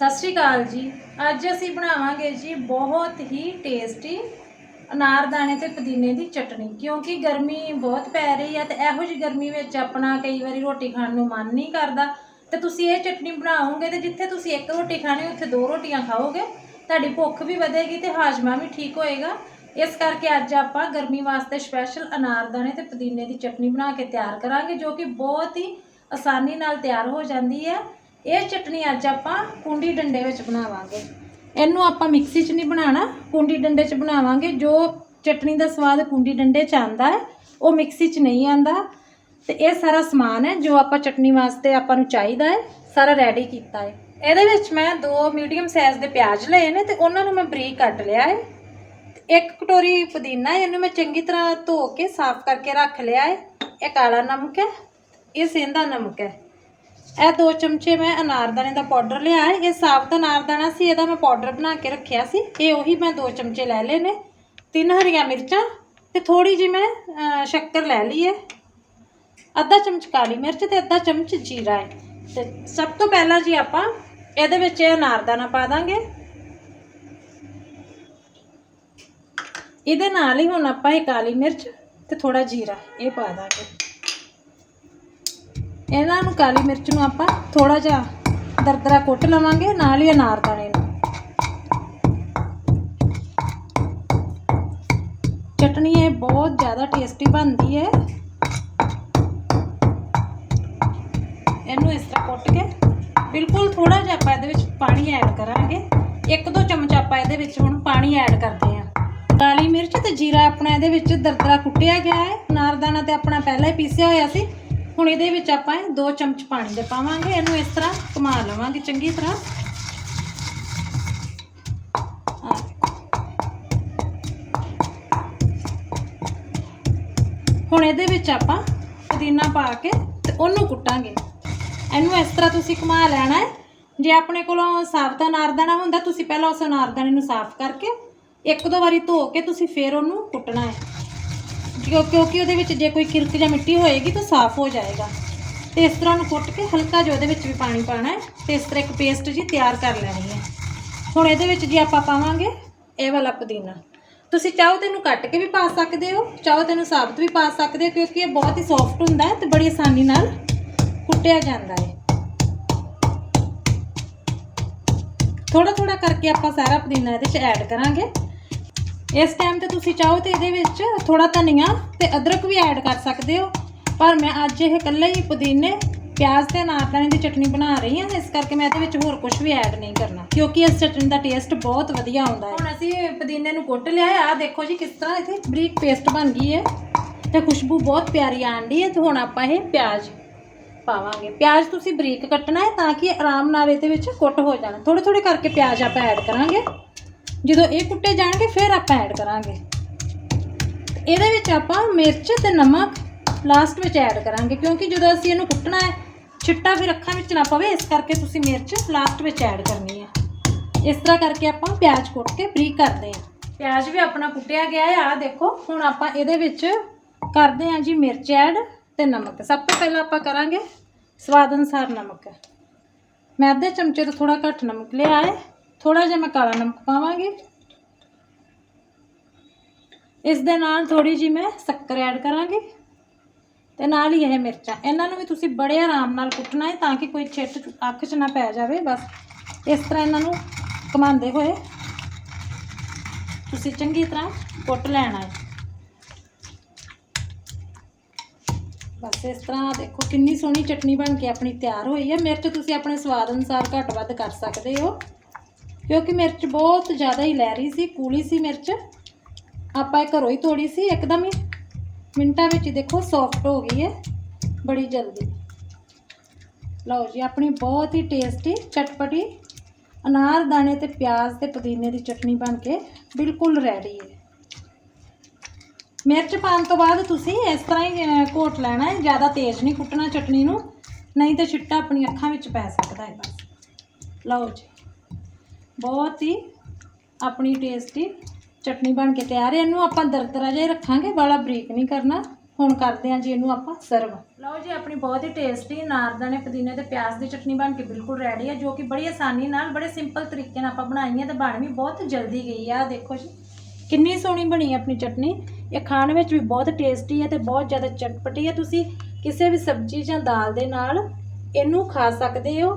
ਸਤਿ ਸ਼੍ਰੀ ਅਕਾਲ ਜੀ। ਅੱਜ ਅਸੀਂ ਬਣਾਵਾਂਗੇ ਜੀ ਬਹੁਤ ਹੀ ਟੇਸਟੀ ਅਨਾਰਦਾਣੇ ਤੇ ਪੁਦੀਨੇ ਦੀ ਚਟਨੀ। ਕਿਉਂਕਿ ਗਰਮੀ ਬਹੁਤ ਪੈ ਰਹੀ ਹੈ ਤੇ ਇਹੋ ਜਿਹੀ ਗਰਮੀ ਵਿੱਚ ਆਪਣਾ ਕਈ ਵਾਰੀ ਰੋਟੀ ਖਾਣ ਨੂੰ ਮਨ ਨਹੀਂ ਕਰਦਾ। ਤੇ ਤੁਸੀਂ ਇਹ ਚਟਨੀ ਬਣਾਓਗੇ ਤੇ ਜਿੱਥੇ ਤੁਸੀਂ ਇੱਕ ਰੋਟੀ ਖਾਣੀ, ਉੱਥੇ ਦੋ ਰੋਟੀਆਂ ਖਾਓਗੇ, ਤੁਹਾਡੀ ਭੁੱਖ ਵੀ ਵਧੇਗੀ ਤੇ ਹਾਜ਼ਮਾ ਵੀ ਠੀਕ ਹੋਏਗਾ। ਇਸ ਕਰਕੇ ਅੱਜ ਆਪਾਂ ਗਰਮੀ ਵਾਸਤੇ ਸਪੈਸ਼ਲ ਅਨਾਰਦਾਣੇ ਤੇ ਪੁਦੀਨੇ ਦੀ ਚਟਨੀ ਬਣਾ ਕੇ ਤਿਆਰ ਕਰਾਂਗੇ, ਜੋ ਕਿ ਬਹੁਤ ਹੀ ਆਸਾਨੀ ਨਾਲ ਤਿਆਰ ਹੋ ਜਾਂਦੀ ਹੈ। ਇਹ ਚਟਣੀ ਅੱਜ ਆਪਾਂ ਕੁੰਡੀ ਡੰਡੇ ਵਿੱਚ ਬਣਾਵਾਂਗੇ। ਇਹਨੂੰ ਆਪਾਂ ਮਿਕਸੀ 'ਚ ਨਹੀਂ ਬਣਾਉਣਾ, ਕੁੰਡੀ ਡੰਡੇ 'ਚ ਬਣਾਵਾਂਗੇ। ਜੋ ਚਟਨੀ ਦਾ ਸਵਾਦ ਕੁੰਡੀ ਡੰਡੇ 'ਚ ਆਂਦਾ ਹੈ, ਉਹ ਮਿਕਸੀ 'ਚ ਨਹੀਂ ਆਂਦਾ ਤੇ ਇਹ ਸਾਰਾ ਸਮਾਨ ਹੈ, ਜੋ ਆਪਾਂ ਚਟਨੀ ਵਾਸਤੇ ਆਪਾਂ ਨੂੰ ਚਾਹੀਦਾ ਹੈ, ਸਾਰਾ ਰੈਡੀ ਕੀਤਾ ਹੈ। ਇਹਦੇ ਵਿੱਚ ਮੈਂ ਦੋ ਮੀਡੀਅਮ ਸਾਈਜ਼ ਦੇ ਪਿਆਜ਼ ਲਏ ਨੇ ਤੇ ਉਹਨਾਂ ਨੂੰ ਮੈਂ ਬਰੀਕ ਕੱਟ ਲਿਆ ਹੈ। ਇੱਕ ਕਟੋਰੀ ਪੁਦੀਨਾ ਇਹਨੂੰ ਮੈਂ ਚੰਗੀ ਤਰ੍ਹਾਂ ਧੋ ਕੇ ਸਾਫ਼ ਕਰਕੇ ਰੱਖ ਲਿਆ ਹੈ। ਇਹ ਕਾਲਾ ਨਮਕ ਹੈ, ਇਹ ਸੇਂਦਾ ਨਮਕ ਹੈ। ਇਹ ਦੋ ਚਮਚੇ ਮੈਂ ਅਨਾਰਦਾਨੇ ਦਾ ਪਾਊਡਰ ਲਿਆ ਹੈ। ਇਹ ਸਾਬਤ ਅਨਾਰਦਾਨਾ ਸੀ, ਇਹਦਾ ਮੈਂ ਪਾਊਡਰ ਬਣਾ ਕੇ ਰੱਖਿਆ ਸੀ। ਇਹ ਉਹੀ ਮੈਂ ਦੋ ਚਮਚੇ ਲੈ ਲਏ ਨੇ। ਤਿੰਨ ਹਰੀਆਂ ਮਿਰਚਾਂ ਤੇ ਥੋੜੀ ਜਿਹੀ ਮੈਂ ਸ਼ੱਕਰ ਲੈ ਲਈ ਹੈ। ਅੱਧਾ ਚਮਚ ਕਾਲੀ ਮਿਰਚ ਤੇ ਅੱਧਾ ਚਮਚ ਜੀਰਾ ਹੈ। ਤੇ ਸਭ ਤੋਂ ਪਹਿਲਾਂ ਜੀ ਆਪਾਂ ਇਹਦੇ ਵਿੱਚ ਇਹ ਅਨਾਰਦਾਨਾ ਪਾ ਦਾਂਗੇ। ਇਹਦੇ ਨਾਲ ਹੀ ਹੁਣ ਆਪਾਂ ਇਹ ਕਾਲੀ ਮਿਰਚ ਤੇ ਥੋੜਾ ਜੀਰਾ ਇਹ ਪਾ ਦਾਂਗੇ। ਇਹਨਾਂ ਨੂੰ ਕਾਲੀ ਮਿਰਚ ਨੂੰ ਆਪਾਂ ਥੋੜਾ ਜਿਹਾ ਦਰਦਰਾ ਕੁੱਟ ਲਵਾਂਗੇ, ਨਾਲ ਹੀ ਅਨਾਰਦਾਣੇ ਨੂੰ। ਚਟਣੀ ਇਹ ਬਹੁਤ ਜ਼ਿਆਦਾ ਟੇਸਟੀ ਬਣਦੀ ਹੈ। ਇਹਨੂੰ ਇਸ ਤਰ੍ਹਾਂ ਕੁੱਟ ਕੇ ਬਿਲਕੁਲ ਥੋੜਾ ਜਿਹਾ ਆਪਾਂ ਇਹਦੇ ਵਿੱਚ ਪਾਣੀ ਐਡ ਕਰਾਂਗੇ। ਇੱਕ ਦੋ ਚਮਚ ਆਪਾਂ ਇਹਦੇ ਵਿੱਚ ਹੁਣ ਪਾਣੀ ਐਡ ਕਰਦੇ ਹਾਂ। ਕਾਲੀ ਮਿਰਚ ਤੇ ਜੀਰਾ ਆਪਣਾ ਇਹਦੇ ਵਿੱਚ ਦਰਦਰਾ ਕੁੱਟਿਆ ਗਿਆ ਹੈ। ਅਨਾਰਦਾਣਾ ਤੇ ਆਪਣਾ ਪਹਿਲਾਂ ਹੀ ਪੀਸਿਆ ਹੋਇਆ ਸੀ। ਹੁਣ ਇਹਦੇ ਵਿੱਚ ਆਪਾਂ ਇਹ ਦੋ ਚਮਚ ਪਾਣੀ ਦੇ ਪਾਵਾਂਗੇ। ਇਹਨੂੰ ਇਸ ਤਰ੍ਹਾਂ ਘੁਮਾ ਲਵਾਂਗੇ ਚੰਗੀ ਤਰ੍ਹਾਂ। ਹੁਣ ਇਹਦੇ ਵਿੱਚ ਆਪਾਂ ਪੁਦੀਨਾ ਪਾ ਕੇ ਤੇ ਉਹਨੂੰ ਕੁੱਟਾਂਗੇ। ਇਹਨੂੰ ਇਸ ਤਰ੍ਹਾਂ ਤੁਸੀਂ ਘੁਮਾ ਲੈਣਾ ਹੈ। ਜੇ ਆਪਣੇ ਕੋਲੋਂ ਸਾਬਤਾ ਅਨਾਰਦਾਣਾ ਹੁੰਦਾ, ਤੁਸੀਂ ਪਹਿਲਾਂ ਉਸ ਅਨਾਰਦਾਣੇ ਨੂੰ ਸਾਫ਼ ਕਰਕੇ ਇੱਕ ਦੋ ਵਾਰੀ ਧੋ ਕੇ ਤੁਸੀਂ ਫੇਰ ਉਹਨੂੰ ਕੁੱਟਣਾ ਹੈ। ਕਿਉਂ- ਕਿਉਂਕਿ ਉਹਦੇ ਵਿੱਚ ਜੇ ਕੋਈ ਕਿਰਕ ਜਾਂ ਮਿੱਟੀ ਹੋਏਗੀ ਤਾਂ ਸਾਫ਼ ਹੋ ਜਾਏਗਾ। ਤੇ ਇਸ ਤਰ੍ਹਾਂ ਉਹਨੂੰ ਕੁੱਟ ਕੇ ਹਲਕਾ ਜਿਹਾ ਉਹਦੇ ਵਿੱਚ ਵੀ ਪਾਣੀ ਪਾਣਾ ਹੈ ਤੇ ਇਸ ਤਰ੍ਹਾਂ ਇੱਕ ਪੇਸਟ ਜੀ ਤਿਆਰ ਕਰ ਲੈਣੀ ਹੈ। ਹੁਣ ਇਹਦੇ ਵਿੱਚ ਜੀ ਆਪਾਂ ਪਾਵਾਂਗੇ ਇਹ ਵਾਲਾ ਪੁਦੀਨਾ। ਤੁਸੀਂ ਚਾਹੋ ਤੇ ਇਹਨੂੰ ਕੱਟ ਕੇ ਵੀ ਪਾ ਸਕਦੇ ਹੋ, ਚਾਹੋ ਤੇ ਇਹਨੂੰ ਸਾਬਤ ਵੀ ਪਾ ਸਕਦੇ ਹੋ, ਕਿਉਂਕਿ ਇਹ ਬਹੁਤ ਹੀ ਸੌਫਟ ਹੁੰਦਾ ਹੈ ਤੇ ਬੜੀ ਆਸਾਨੀ ਨਾਲ ਕੁੱਟਿਆ ਜਾਂਦਾ ਹੈ। ਥੋੜਾ ਥੋੜਾ ਕਰਕੇ ਆਪਾਂ ਸਾਰਾ ਪੁਦੀਨਾ ਇਹਦੇ 'ਚ ਐਡ ਕਰਾਂਗੇ। ਇਸ ਟਾਈਮ ਤੇ ਤੁਸੀਂ ਚਾਹੋ ਤੇ ਇਹਦੇ ਵਿੱਚ ਥੋੜਾ ਧਨੀਆ ਤੇ ਅਦਰਕ ਵੀ ਐਡ ਕਰ ਸਕਦੇ ਹੋ। ਪਰ ਮੈਂ ਅੱਜ ਇਹ ਇਕੱਲੇ ਹੀ ਪੁਦੀਨੇ, ਪਿਆਜ਼ ਤੇ ਅਨਾਰਦਾਨੇ ਦੀ ਚਟਨੀ ਬਣਾ ਰਹੀ ਹਾਂ। ਇਸ ਕਰਕੇ ਮੈਂ ਇਹਦੇ ਵਿੱਚ ਹੋਰ ਕੁਝ ਵੀ ਐਡ ਨਹੀਂ ਕਰਨਾ। ਕਿਉਂਕਿ ਇਸ ਚਟਨੀ ਦਾ ਟੇਸਟ ਬਹੁਤ ਵਧੀਆ ਆਉਂਦਾ ਹੈ। ਹੁਣ ਅਸੀਂ ਪੁਦੀਨੇ ਨੂੰ ਕੁੱਟ ਲਿਆ ਹੈ। ਆਹ ਦੇਖੋ ਜੀ ਕਿਸ ਤਰ੍ਹਾਂ ਇੱਥੇ ਬਰੀਕ ਪੇਸਟ ਬਣ ਗਈ ਹੈ। ਤੇ ਖੁਸ਼ਬੂ ਬਹੁਤ ਪਿਆਰੀ ਆਂਦੀ ਹੈ। ਤੇ ਹੁਣ ਆਪਾਂ ਇਹ ਪਿਆਜ਼ ਪਾਵਾਂਗੇ। ਪਿਆਜ਼ ਤੁਸੀਂ ਬਰੀਕ ਕੱਟਣਾ ਹੈ ਤਾਂ ਕਿ ਆਰਾਮ ਨਾਲ ਇਹਦੇ ਵਿੱਚ ਕੁੱਟ ਹੋ ਜਾਣ। ਥੋੜੇ ਥੋੜੇ ਕਰਕੇ ਪਿਆਜ਼ ਆਪਾਂ ਐਡ ਕਰਾਂਗੇ। ਜਦੋਂ ਇਹ ਕੁੱਟੇ ਜਾਣਗੇ, ਫਿਰ ਆਪਾਂ ਐਡ ਕਰਾਂਗੇ। ਇਹਦੇ ਵਿੱਚ ਆਪਾਂ ਮਿਰਚ ਤੇ ਨਮਕ ਲਾਸਟ ਵਿੱਚ ਐਡ ਕਰਾਂਗੇ, ਕਿਉਂਕਿ ਜਦੋਂ ਅਸੀਂ ਇਹਨੂੰ ਕੁੱਟਣਾ ਹੈ, ਛਿੱਟਾ ਫਿਰ ਅੱਖਾਂ ਵਿੱਚ ਨਾ ਪਵੇ, ਇਸ ਕਰਕੇ ਤੁਸੀਂ ਮਿਰਚ ਲਾਸਟ ਵਿੱਚ ਐਡ ਕਰਨੀ ਹੈ। ਇਸ ਤਰ੍ਹਾਂ ਕਰਕੇ ਆਪਾਂ ਪਿਆਜ਼ ਕੁੱਟ ਕੇ ਬਰੀਕ ਕਰਦੇ ਹਾਂ। ਪਿਆਜ਼ ਵੀ ਆਪਣਾ ਕੁੱਟਿਆ ਗਿਆ ਹੈ, ਆਹ ਦੇਖੋ, ਹੁਣ ਆਪਾਂ ਇਹਦੇ ਵਿੱਚ ਕਰਦੇ ਹਾਂ ਜੀ ਮਿਰਚ ਐਡ ਤੇ ਨਮਕ। ਸਭ ਤੋਂ ਪਹਿਲਾਂ ਆਪਾਂ ਕਰਾਂਗੇ ਸਵਾਦ ਅਨੁਸਾਰ ਨਮਕ। ਮੈਂ ਅੱਧੇ ਚਮਚੇ ਤੋਂ ਥੋੜਾ ਘੱਟ ਨਮਕ ਲਿਆ ਹੈ। ਥੋੜਾ ਜਿਹਾ ਮੈਂ ਕਾਲਾ ਨਮਕ ਪਾਵਾਂਗੀ। ਇਸ ਦੇ ਨਾਲ ਥੋੜੀ ਜੀ ਮੈਂ ਸ਼ੱਕਰ ਐਡ ਕਰਾਂਗੀ ਤੇ ਨਾਲ ਹੀ ਇਹ ਮਿਰਚਾਂ। ਇਹਨਾਂ ਨੂੰ ਵੀ ਤੁਸੀਂ ਬੜੇ ਆਰਾਮ ਨਾਲ ਕੁੱਟਣਾ ਹੈ ਤਾਂ ਕਿ ਕੋਈ ਛਿੱਟ ਅੱਖ 'ਚ ਨਾ ਪੈ ਜਾਵੇ। ਬਸ ਇਸ ਤਰ੍ਹਾਂ ਇਹਨਾਂ ਨੂੰ ਘੁਮਾਉਂਦੇ ਹੋਏ ਤੁਸੀਂ ਚੰਗੀ ਤਰ੍ਹਾਂ ਕੁੱਟ ਲੈਣਾ ਹੈ। ਬਸ ਇਸ ਤਰ੍ਹਾਂ ਦੇਖੋ ਕਿੰਨੀ ਸੋਹਣੀ ਚਟਨੀ ਬਣ ਕੇ ਆਪਣੀ ਤਿਆਰ ਹੋਈ ਹੈ। ਮਿਰਚ ਤੁਸੀਂ ਆਪਣੇ ਸਵਾਦ ਅਨੁਸਾਰ ਘੱਟ ਵੱਧ ਕਰ ਸਕਦੇ ਹੋ। ਕਿਉਂਕਿ ਮਿਰਚ ਬਹੁਤ ਜ਼ਿਆਦਾ ਹੀ ਲੈਰੀ ਸੀ, ਕੂਲੀ ਸੀ ਮਿਰਚ। ਆਪਾਂ ਇਹ ਘਰੋਂ ਹੀ ਤੋੜੀ ਸੀ, ਇੱਕਦਮ ਹੀ। ਮਿੰਟਾਂ ਵਿੱਚ ਦੇਖੋ ਸੌਫਟ ਹੋ ਗਈ ਹੈ, ਬੜੀ ਜਲਦੀ। ਲਓ ਜੀ, ਆਪਣੀ ਬਹੁਤ ਹੀ ਟੇਸਟੀ ਚਟਪਟੀ, ਅਨਾਰ, ਦਾਣੇ ਤੇ ਪਿਆਜ਼ ਤੇ ਪੁਦੀਨੇ ਦੀ ਚਟਨੀ ਬਣ ਕੇ ਬਿਲਕੁਲ ਰੈਡੀ ਹੈ। ਮਿਰਚ ਪਾਉਣ ਤੋਂ ਬਾਅਦ ਤੁਸੀਂ ਇਸ ਤਰ੍ਹਾਂ ਹੀ ਘੋਟ ਲੈਣਾ ਹੈ, ਜ਼ਿਆਦਾ ਤੇਜ਼ ਨਹੀਂ ਕੁੱਟਣਾ ਚਟਨੀ ਨੂੰ, ਨਹੀਂ ਤਾਂ ਛਿੱਟਾ ਆਪਣੀ ਅੱਖਾਂ ਵਿੱਚ ਪੈ ਸਕਦਾ ਹੈ ਬਸ। ਲਓ ਜੀ। ਬਹੁਤ ਹੀ ਆਪਣੀ ਟੇਸਟੀ ਚਟਨੀ ਬਣ ਕੇ ਤਿਆਰ ਹੈ। ਇਹਨੂੰ ਆਪਾਂ ਦਰਦਰਾ ਜਿਹਾ ਹੀ ਰੱਖਾਂਗੇ ਬਾਲਾ ਬਰੀਕ ਨਹੀਂ ਕਰਨਾ। ਹੁਣ ਕਰਦੇ ਹਾਂ ਜੀ ਇਹਨੂੰ ਆਪਾਂ ਸਰਵ ਲਓ ਜੀ, ਆਪਣੀ ਬਹੁਤ ਹੀ ਟੇਸਟੀ ਨਾਰਦਾਨੇ ਪੁਦੀਨੇ ਤੇ ਪਿਆਜ਼ ਦੀ ਚਟਨੀ ਬਣ ਕੇ ਬਿਲਕੁਲ ਰੈਡੀ ਹੈ, ਜੋ ਕਿ ਬੜੀ ਆਸਾਨੀ ਨਾਲ, ਬੜੇ ਸਿੰਪਲ ਤਰੀਕੇ ਨਾਲ ਆਪਾਂ ਬਣਾਈ ਹੈ ਤੇ ਬਣ ਵੀ ਬਹੁਤ ਜਲਦੀ ਗਈ ਆ ਆਹ ਦੇਖੋ ਜੀ, ਕਿੰਨੀ ਸੋਹਣੀ ਬਣੀ ਆਪਣੀ ਚਟਨੀ। ਇਹ ਖਾਣ ਵਿੱਚ ਵੀ ਬਹੁਤ ਟੇਸਟੀ ਹੈ ਤੇ ਬਹੁਤ ਜ਼ਿਆਦਾ ਚਟਪਟੀ ਹੈ। ਤੁਸੀਂ ਕਿਸੇ ਵੀ ਸਬਜ਼ੀ ਜਾਂ ਦਾਲ ਦੇ ਨਾਲ ਇਹਨੂੰ ਖਾ ਸਕਦੇ ਹੋ।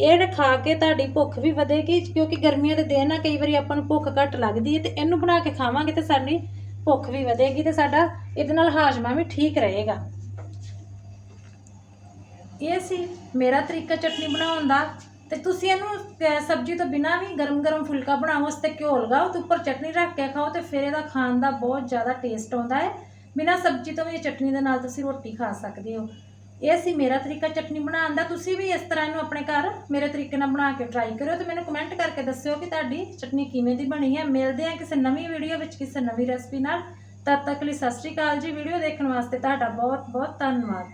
ਇਹ ਖਾ ਕੇ ਤੁਹਾਡੀ ਭੁੱਖ ਵੀ ਵਧੇਗੀ, ਕਿਉਂਕਿ ਗਰਮੀਆਂ ਦੇ ਦਿਨ ਆ, ਕਈ ਵਾਰੀ ਆਪਾਂ ਨੂੰ ਭੁੱਖ ਘੱਟ ਲੱਗਦੀ ਹੈ ਤੇ ਇਹਨੂੰ ਬਣਾ ਕੇ ਖਾਵਾਂਗੇ ਤੇ ਸਾਡੀ ਭੁੱਖ ਵੀ ਵਧੇਗੀ ਤੇ ਸਾਡਾ ਇਹਦੇ ਨਾਲ ਹਾਜ਼ਮਾ ਵੀ ਠੀਕ ਰਹੇਗਾ। ਇਹ ਸੀ ਮੇਰਾ ਤਰੀਕਾ ਚਟਨੀ ਬਣਾਉਣ ਦਾ। ਤੇ ਤੁਸੀਂ ਇਹਨੂੰ ਸਬਜ਼ੀ ਤੋਂ ਬਿਨਾ ਵੀ ਗਰਮ-ਗਰਮ ਫੁਲਕਾ ਬਣਾਓ, ਉਸ ਤੇ ਘਿਓ ਲਗਾਓ, ਤੇ ਉੱਪਰ ਚਟਨੀ ਰੱਖ ਕੇ ਖਾਓ ਤੇ ਫਿਰ ਇਹਦਾ ਖਾਣ ਦਾ ਬਹੁਤ ਜ਼ਿਆਦਾ ਟੇਸਟ ਆਉਂਦਾ ਹੈ ਬਿਨਾ ਸਬਜ਼ੀ ਤੋਂ ਵੀ ਚਟਨੀ ਦੇ ਨਾਲ ਤੁਸੀਂ ਰੋਟੀ ਖਾ ਸਕਦੇ ਹੋ। ਇਹ ਸੀ ਮੇਰਾ ਤਰੀਕਾ ਚਟਨੀ ਬਣਾਉਣ ਦਾ, ਤੁਸੀਂ ਵੀ ਇਸ ਤਰ੍ਹਾਂ ਇਹਨੂੰ ਆਪਣੇ ਘਰ ਮੇਰੇ ਤਰੀਕੇ ਨਾਲ ਬਣਾ ਕੇ ਟਰਾਈ ਕਰਿਓ ਤੇ ਮੈਨੂੰ ਕਮੈਂਟ ਕਰਕੇ ਦੱਸਿਓ ਕਿ ਤੁਹਾਡੀ ਚਟਨੀ ਕਿਵੇਂ ਦੀ ਬਣੀ ਹੈ। ਮਿਲਦੇ ਹਾਂ ਕਿਸੇ ਨਵੀਂ ਵੀਡੀਓ ਵਿੱਚ ਕਿਸੇ ਨਵੀਂ ਰੈਸਪੀ ਨਾਲ। ਤਦ ਤੱਕ ਲਈ ਸਤਿ ਸ਼੍ਰੀ ਅਕਾਲ ਜੀ। ਵੀਡੀਓ ਦੇਖਣ ਵਾਸਤੇ ਤੁਹਾਡਾ ਬਹੁਤ ਬਹੁਤ ਧੰਨਵਾਦ।